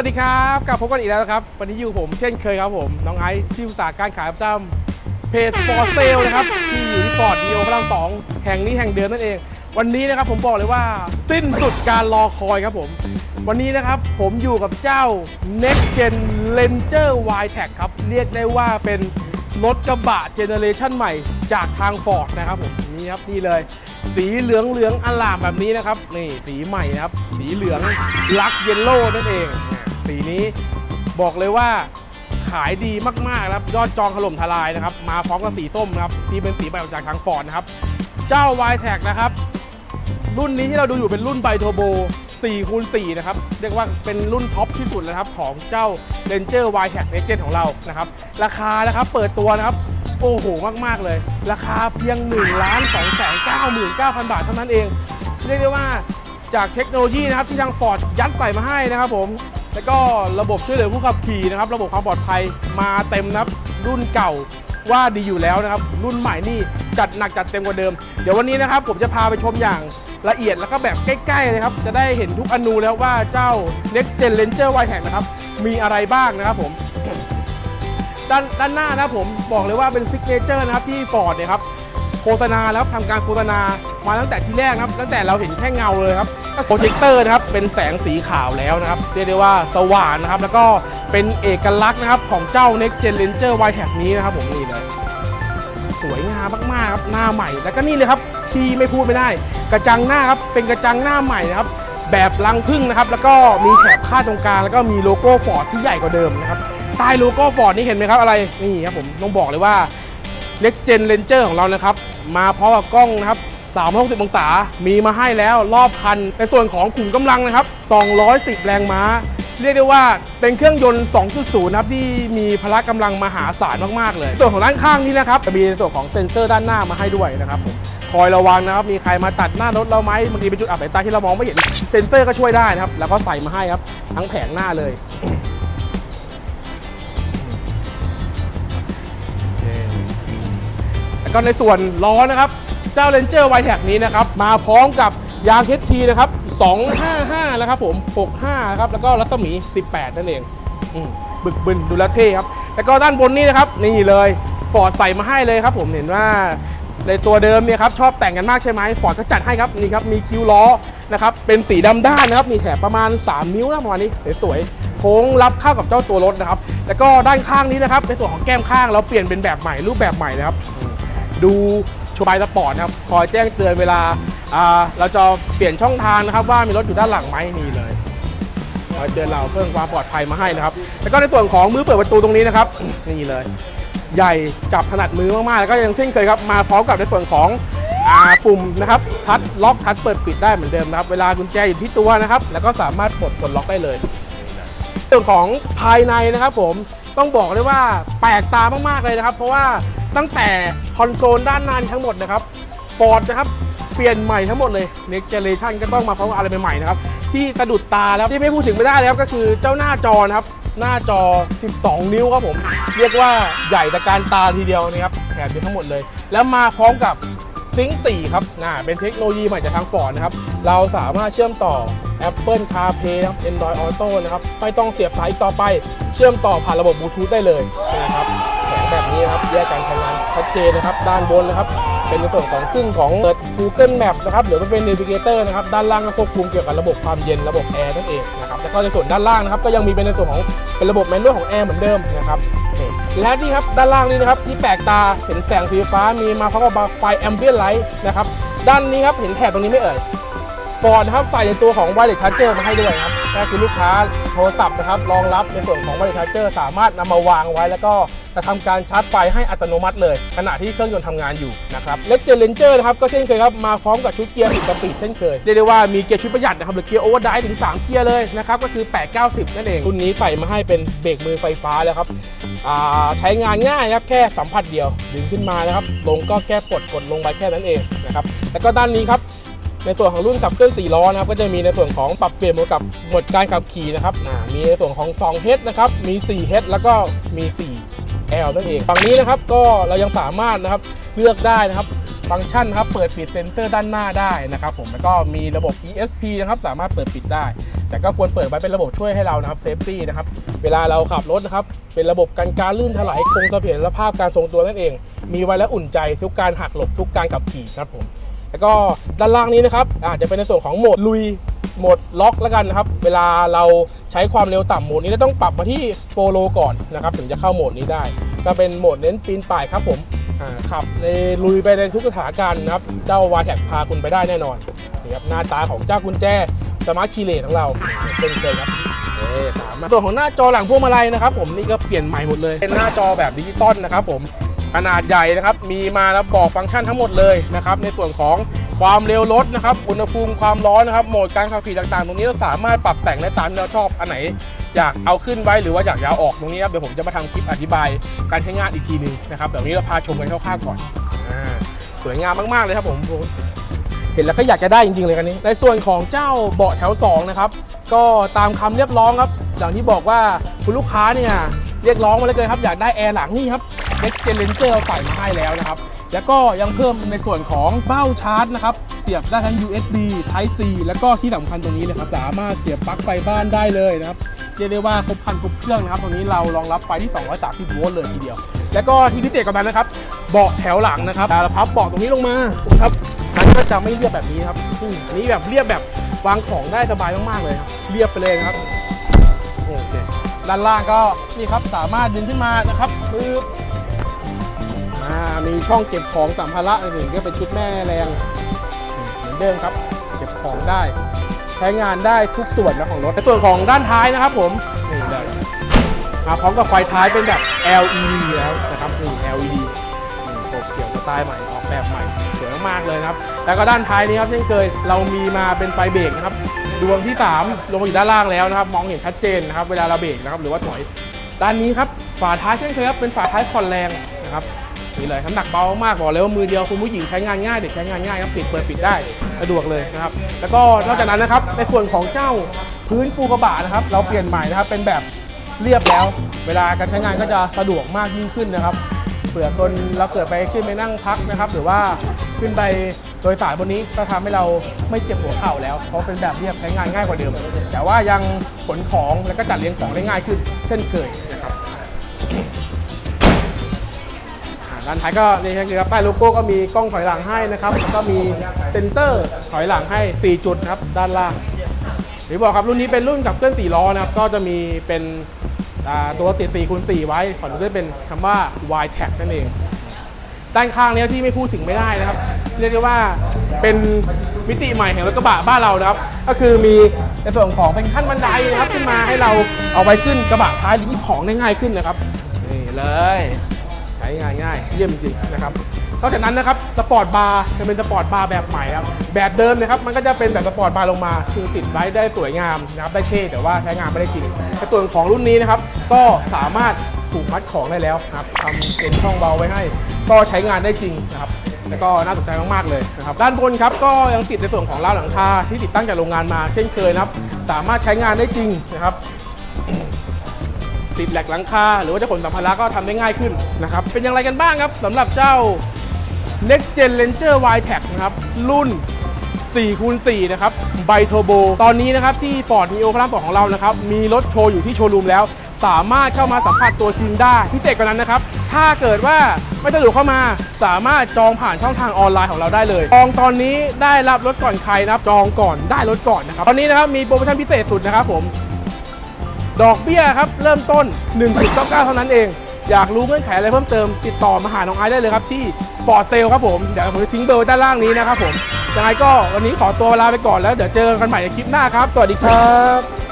วัสดีครับกลับพบกันอีกแล้วครับ วันนี้อยู่ผมเช่นเคยครับผม น้องไอซ์ที่ปรึกษาการขายประจำเพจ for sale นะครับ ที่อยู่ที่ฟอร์ดดีโอพระรามสองแห่งนี้แห่งเดิมนั่นเอง วันนี้นะครับผมบอกเลยว่าสิ้นสุดการรอคอยครับผม วันนี้นะครับผมอยู่กับเจ้า Next Gen Ranger Y Tech ครับ เรียกได้ว่าเป็นรถกระบะเจเนอเรชันใหม่จากทาง Ford นะครับผมนี่ครับนี่เลย สีเหลืองเหลืองอลามแบบนี้นะครับนี่สีใหม่นะครับ สีเหลืองลักเยลโล่นั่นเอง สีนี้ บอกเลยว่าขายดีมากๆครับยอดจองถล่มทลายนะครับ มาพร้อมกับสีส้มนะครับที่เป็นสีใหม่ออกจากทางฟอร์ดนะครับ เจ้า y t e c นะครับ รุ่นนี้ที่เราดูอยู่เป็นรุ่นไบโทโบ4คูณ4นะครับ เรียกว่าเป็นรุ่นท็อปที่สุดเลยนะครับของเจ้า Ranger y t e c Legend ของเรานะครับ ราคานะครับเปิดตัวนะครับ โอ้โห มาก ๆ เลย ราคาเพียง1ล้าน2 9 9 0 0 0 บาทเท่านั้นเอง เรียกได้ว่าจากเทคโนโลยีนะครับที่ทาง Ford ยัดใส่มาให้นะครับผม แล้วก็ระบบช่วยเหลือผู้ขับขี่นะครับ ระบบความปลอดภัยมาเต็มนะครับรุ่นเก่าว่าดีอยู่แล้วนะครับ รุ่นใหม่นี่จัดหนักจัดเต็มกว่าเดิม เดี๋ยววันนี้นะครับ ผมจะพาไปชมอย่างละเอียดแล้วก็แบบใกล้ๆเลยครับ จะได้เห็นทุกอนูแล้วว่าเจ้า Next Gen Ranger Y Tech นะครับ มีอะไรบ้างนะครับผมด้านด้านหน้านะผมบอกเลยว่าเป็นซิกเนเจอร์นะครับที่ฟอร์ดเนี่ยครับ ษณาแล้วทำการโฆษณามาตั้งแต่ที่แรกครับ ตั้งแต่เราเห็นแค่เงาเลยครับโปรเจคเตอร์นะครับเป็นแสงสีขาวแล้วนะครับเรียกได้ว่าสว่างนะครับ แล้วก็เป็นเอกลักษณ์นะครับของเจ้า Next Gen Ranger Y Tech นี้นะครับผมนี่เลยสวยงามมากๆครับหน้าใหม่ แล้วก็นี่เลยครับที่ไม่พูดไม่ได้ กระจังหน้าครับเป็นกระจังหน้าใหม่นะครับแบบรังพึ่งนะครับ แล้วก็มีแถบคาดตรงกลางแล้วก็มีโลโก้ฟอร์ดที่ใหญ่กว่าเดิมนะครับใต้โลโก้ฟอร์ดนี่เห็นไหมครับอะไรนี่ครับผมต้องบอกเลยว่า Next Gen Ranger ของเรานะครับ มาพร้อมกับกล้องนะครับ360องศา มีมาให้แล้วรอบคัน ในส่วนของขุมกำลังนะครับ 210 แรงม้า เรียกได้ว่าเป็นเครื่องยนต์ 2.0 นะครับ ที่มีพละกำลังมหาศาลมาก ๆ เลย ส่วนของด้านข้างนี่นะครับ จะมีในส่วนของเซ็นเซอร์ด้านหน้ามาให้ด้วยนะครับผมคอยระวังนะครับ มีใครมาตัดหน้ารถเราไหมบางทีเป็นจุดอับสายตาที่เรามองไม่เห็น เซ็นเซอร์ก็ช่วยได้นะครับ แล้วก็ใส่มาให้ครับ ทั้งแผงหน้าเลย ก็ในส่วนล้อนะครับ เจ้า Ranger y t e c นี้นะครับ มาพร้อมกับยาง HT นะครับ 255 นะครับผม 65 นะครับ แล้วก็รัศมี 18 นั่นเองอืมบึกบึนดูแลเท่ครับ แล้วก็ด้านบนนี่นะครับ นี่เลยฟอร์ดใส่มาให้เลยครับ ผมเห็นว่าในตัวเดิมเนี่ยครับชอบแต่งกันมากใช่ไหมฟอร์ดก็จัดให้ครับนี่ครับมีคิ้วล้อนะครับเป็นสีดำด้านนะครับมีแถบประมาณ 3 นิ้วนะประมาณนี้สวยๆโค้งรับเข้ากับเจ้าตัวรถนะครับ แล้วก็ด้านข้างนี้นะครับในส่วนของแก้มข้างเราเปลี่ยนเป็นแบบใหม่รูปแบบใหม่นะครับ ดูชบายสปอร์ตนะครับคอยแจ้งเตือนเวลาเราจะเปลี่ยนช่องทางนะครับ ว่ามีรถอยู่ด้านหลังไหมนี่เลยคอยเตือนเราเพิ่มความปลอดภัยมาให้นะครับแล้วก็ในส่วนของมือเปิดประตูตรงนี้นะครับนี่เลย ใหญ่จับถนัดมือมากๆแล้วก็ยังเช่นเคยครับมาพร้อมกับในส่วนของปุ่มนะครับทัชล็อกทัชเปิดปิดได้เหมือนเดิมนะครับ เวลากุญแจอยู่ที่ตัวนะครับ แล้วก็สามารถปลดกดล็อกได้เลยเรื่องของภายในนะครับผมต้องบอกเลยว่าแปลกตามากๆเลยนะครับ เพราะว่า ตั้งแต่คอนโซลด้านนานทั้งหมดนะครับฟอร์ดนะครับเปลี่ยนใหม่ทั้งหมดเลย Next Generation ก็ต้องมาพร้อมอะไรใหม่ๆนะครับที่สะดุดตาแล้วที่ไม่พูดถึงไม่ได้เลยครับก็คือเจ้าหน้าจอนะครับหน้าจอ 12 นิ้วครับผม เรียกว่าใหญ่ตะการตาทีเดียวนะครับแถบนี้ทั้งหมดเลย แล้วมาพร้อมกับซิงค์4ครับน่าเป็นเทคโนโลยีใหม่จากทางฟอร์ดนะครับ เราสามารถเชื่อมต่อ Apple CarPlay นะครับ Android Auto นะครับ ไม่ต้องเสียบสายอีกต่อไป เชื่อมต่อผ่านระบบบลูทูธได้เลยนะครับ แบบนี้นะครับแยกการใช้งานชัดเจนนะครับ ด้านบนนะครับ เป็นในส่วนของครึ่งของเปิด Google Map นะครับหรือว่าเป็น Navigator นะครับด้านล่างก็ควบคุมเกี่ยวกับระบบความเย็นระบบแอร์นั่นเองนะครับแล้วก็ในส่วนด้านล่างนะครับก็ยังมีเป็นในส่วนของเป็นระบบแมนนวลของแอร์เหมือนเดิมนะครับและนี่ครับด้านล่างนี่นะครับที่แปลกตาเห็นแสงสีฟ้ามีมาพร้อมกับไฟแอมเบียนไลท์นะครับด้านนี้ครับเห็นแถบตรงนี้ไม่เอ่ยฟอดนะครับใส่ในตัวของ Wireless Charger มาให้ด้วยครับก็คือลูกค้าโทรศัพท์นะครับรองรับในส่วนของ Wireless Charger สามารถนำมาวางไว้แล้วก็ จะทำการชาร์จไฟให้อัตโนมัติเลย ขณะที่เครื่องยนต์ทำงานอยู่นะครับเล็กเจนเลนเจอร์นะครับก็เช่นเคยครับมาพร้อมกับชุดเกียร์10สปีดเช่นเคยเรียกได้ว่ามีเกียร์ชุดประหยัดนะครับหรือเกียร์โอเวอร์ไดถึง 3 เกียร์เลยนะครับก็คือ 890 นั่นเองรุ่นนี้ใส่มาให้เป็นเบรกมือไฟฟ้าแล้วครับอ่าใช้งานง่ายครับแค่สัมผัสเดียวดึงขึ้นมานะครับลงก็แค่กดกดลงไปแค่นั้นเองนะครับแล้วก็ด้านนี้ครับในส่วนของรุ่นขับเคลื่อน4ล้อนะครับก็จะมีในส่วนของปรับเปลี่ยนโหมดกับโหมดการขับขี่นะครับมีในส่วนของ2 h นะครับมี4 h แล้วก็มี4 L นั่นเองฝั่งนี้นะครับก็เรายังสามารถนะครับเลือกได้นะครับฟังก์ชันครับเปิดปิดเซ็นเซอร์ด้านหน้าได้นะครับผมแล้วก็มีระบบ ESP นะครับสามารถเปิดปิดได้ แต่ก็ควรเปิดไว้เป็นระบบช่วยให้เรานะครับเซฟตี้นะครับเวลาเราขับรถนะครับเป็นระบบกันการลื่นถลายคงเสถียรภาพการทรงตัวนั่นเอง มีไว้แล้วอุ่นใจทุกการหักหลบทุกการขับขี่ครับผมแล้วก็ด้านล่างนี้นะครับอาจจะเป็นในส่วนของโหมดลุย โหมดล็อกแล้วกันนะครับ เวลาเราใช้ความเร็วต่ำโหมดนี้เราต้องปรับมาที่โฟโลก่อนนะครับ ถึงจะเข้าโหมดนี้ได้ก็เป็นโหมดเน้นปีนป่ายครับผมขับในลุยไปในทุกสถานการณ์นะครับ เจ้าวาแท็กพาคุณไปได้แน่นอนนี่ครับหน้าตาของเจ้ากุญแจสมาร์ทคีเลสของเราเช่นเคยครับตามมาส่วนของหน้าจอหลังพวงมาลัยนะครับ ผมนี่ก็เปลี่ยนใหม่หมดเลย เป็นหน้าจอแบบดิจิตอลนะครับ ผมขนาดใหญ่นะครับ มีมาแล้วบอกฟังก์ชันทั้งหมดเลยนะครับ ในส่วนของ ความเร็วรถนะครับ อุณหภูมิความร้อนนะครับ โหมดการขับขี่ต่างๆ ตรงนี้เราสามารถปรับแต่งได้ตามที่เราชอบ อันไหนอยากเอาขึ้นไว้หรือว่าอยากยาวออกตรงนี้ครับ เดี๋ยวผมจะมาทำคลิปอธิบายการใช้งานอีกทีหนึงนะครับเดี๋ยวนี้เราพาชมกันคร่าวๆก่อนอสวยงามมากๆเลยครับผม เห็นแล้วก็อยากจะได้จริงๆเลยคันนี้ ในส่วนของเจ้าเบาะแถว2นะครับ ก็ตามคำเรียกร้องครับ อย่างที่บอกว่าคุณลูกค้าเนี่ยเรียกร้องมาเลยเกินครับ อยากได้แอร์หลังนี่ครับ Next Gen Ranger เราใส่มาให้แล้วนะครับ แล้วก็ยังเพิ่มในส่วนของเบ้าชาร์จนะครับ เสียบได้ทั้ง USB Type C แล้วก็ที่สำคัญตรงนี้เลยครับสามารถเสียบปลั๊กไฟบ้านได้เลยนะครับเรียกได้ว่าครบคันครบเครื่องนะครับตรงนี้เรารองรับไฟที่ 230 โวลต์เลยทีเดียว แล้วก็ที่พิเศษกว่านั้นนะครับเบาะแถวหลังนะครับเราพับเบาะตรงนี้ลงมาครับมันก็จะไม่เรียบแบบนี้ครับอันนี้แบบเรียบแบบวางของได้สบายมากๆเลยครับเรียบไปเลยนะครับโอเคด้านล่างก็นี่ครับสามารถดึงขึ้นมานะครับปึ๊บ มีช่องเก็บของสัมภาระอื่นๆก็เป็นชุดแม่แรงเหมือนเดิมครับ เก็บของได้ ใช้งานได้ทุกส่วนนะของรถในส่วนของด้านท้ายนะครับผมนี่เลยมาพร้อมกับไฟท้ายเป็นแบบ LED แล้วนะครับนี่ LED อืมโฉบเขียวสไตล์ใหม่ออกแบบใหม่สวยมากๆเลยครับ แล้วก็ด้านท้ายนี้ครับเช่นเคยเรามีมาเป็นไฟเบรกนะครับดวงที่ 3 ลงมาอยู่ด้านล่างแล้วนะครับ มองเห็นชัดเจนนะครับ เวลาเราเบรกนะครับ หรือว่าถอย ด้านนี้ครับ ฝาท้ายเช่นเคยครับ เป็นฝาท้ายผ่อนแรงนะครับ นี่เลยน้ำหนักเบามากบอกเลยว่ามือเดียวคุณผู้หญิงใช้งานง่ายเด็กใช้งานง่ายครับปิดเปิดปิดได้สะดวกเลยนะครับ แล้วก็นอกจากนั้นนะครับในส่วนของเจ้าพื้นปูกระบะนะครับ เราเปลี่ยนใหม่นะครับเป็นแบบเรียบแล้ว เวลาการใช้งานก็จะสะดวกมากยิ่งขึ้นนะครับเผื่อคนเราเกิดไปขึ้นไปนั่งพักนะครับ หรือว่าขึ้นไปโดยสารบนนี้ก็ทำให้เราไม่เจ็บหัวเข่าแล้ว เพราะเป็นแบบเรียบใช้งานง่ายกว่าเดิม แต่ว่ายังขนของแล้วก็จัดเรียงของได้ง่ายขึ้น เช่นเคยนะครับ อ่าด้านท้ายก็นี่ครับป้ายโลโก้ก็มีกล้องถอยหลังให้นะครับแล้วก็มีเซ็นเซอร์ถอยหลังให้ 4 จุดครับด้านล่างหรือบอกครับรุ่นนี้เป็นรุ่นขับเคลื่อน4ล้อนะครับก็จะมีเป็นตัวติด4คูณ4ไว้ขอดูด้วยเป็นคำว่า Y Tag นั่นเอง ด้านข้างนี้ที่ไม่พูดถึงไม่ได้นะครับ เรียกได้ว่าเป็นมิติใหม่แห่งรถกระบะบ้านเรานะครับ ก็คือมีในส่วนของเป็นขั้นบันไดนะครับขึ้นมาให้เราเอาไว้ขึ้นกระบะท้ายหรือหยิบของได้ง่ายขึ้นนะครับนี่เลย ใช้งานง่ายเยี่ยมจริงนะครับนอกจากนั้นนะครับสปอร์ตบาร์จะเป็นสปอร์ตบาร์แบบใหม่ครับแบบเดิมนะครับมันก็จะเป็นแบบสปอร์ตบาร์ลงมา คือติดไว้ได้สวยงามนะครับได้เท่แต่ว่าใช้งานไม่ได้จริงในส่วนของรุ่นนี้นะครับก็สามารถผูกมัดของได้แล้วนะครับทำเป็นช่องเบาไว้ให้ ก็ใช้งานได้จริงนะครับแล้วก็น่าสนใจมากๆเลยนะครับด้านบนครับก็ยังติดในส่วนของราวหลังคาที่ติดตั้งจากโรงงานมา เช่นเคยนะครับ สามารถใช้งานได้จริงนะครับ ติดแหลกหลังคาหรือว่าจะขนสัมภาระก็ทำได้ง่ายขึ้นนะครับ เป็นอย่างไรกันบ้างครับสำหรับเจ้า Next Gen Ranger Y Tech นะครับ รุ่น4คูณ4นะครับไบโทโบ ตอนนี้นะครับที่ Ford Neo พระรามสองของเรานะครับ มีรถโชว์อยู่ที่โชว์รูมแล้ว สามารถเข้ามาสัมผัสตัวจริงได้พิเศษกว่านั้นนะครับ ถ้าเกิดว่าไม่สะดวกเข้ามา สามารถจองผ่านช่องทางออนไลน์ของเราได้เลยจองตอนนี้ได้รับรถก่อนใครนะครับ จองก่อนได้รถก่อนนะครับ ตอนนี้นะครับมีโปรโมชั่นพิเศษสุดนะครับผม ดอกเบี้ยครับเริ่มต้น 1.99 เท่านั้นเอง อยากรู้เงื่อนไขอะไรเพิ่มเติม ติดต่อมาหาน้องไอซ์ได้เลยครับที่ฟอร์เซลครับผมเดี๋ยวผมจะทิ้งเบอร์ไว้ด้านล่างนี้นะครับผมยังไงก็วันนี้ขอตัวลาไปก่อนแล้วเดี๋ยวเจอกันใหม่ในคลิปหน้าครับ สวัสดีครับ